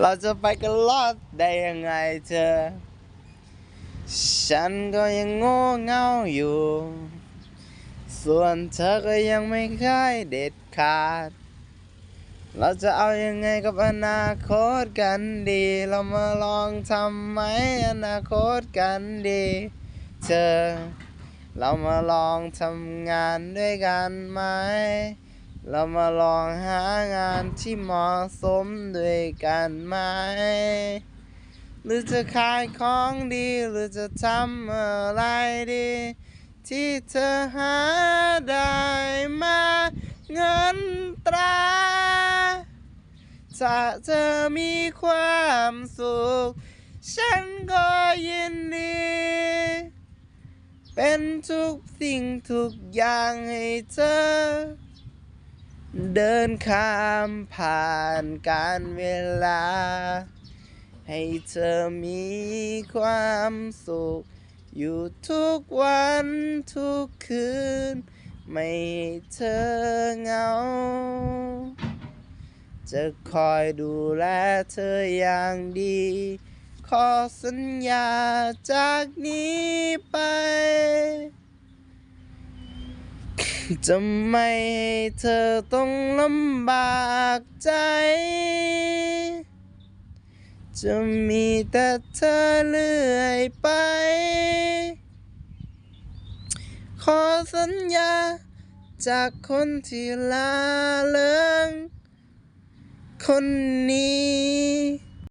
เราจะไปกันรอดได้ยังไงเธอ ฉันก็ยังโง่เง่าอยู่ ส่วนเธอก็ยังไม่เคยเด็ดขาด เราจะเอายังไงกับอนาคตกันดี เรามาลองทำไหมอนาคตกันดี เธอ เรามาลองทำงานด้วยกันไหม เรามาลองหางานที่เหมาะสมด้วยกันไหม หรือจะขายของดีหรือจะทำอะไรดี ที่เธอหาได้มาเงินตราถ้าเธอมีความสุข ฉันก็ยินดี เป็นทุกสิ่งทุกอย่างให้เธอ เดินข้ามผ่านการเวลา ให้เธอมีความสุข อยู่ทุกวันทุกคืน ไม่ให้เธอเหงา จะคอยดูแลเธออย่างดี ขอสัญญาจากนี้ไป จะไม่ให้เธอต้องลำบากใจ จะมีแต่เธอเรื่อยไป ขอสัญญาจากคนที่ลาเลิงคนนี้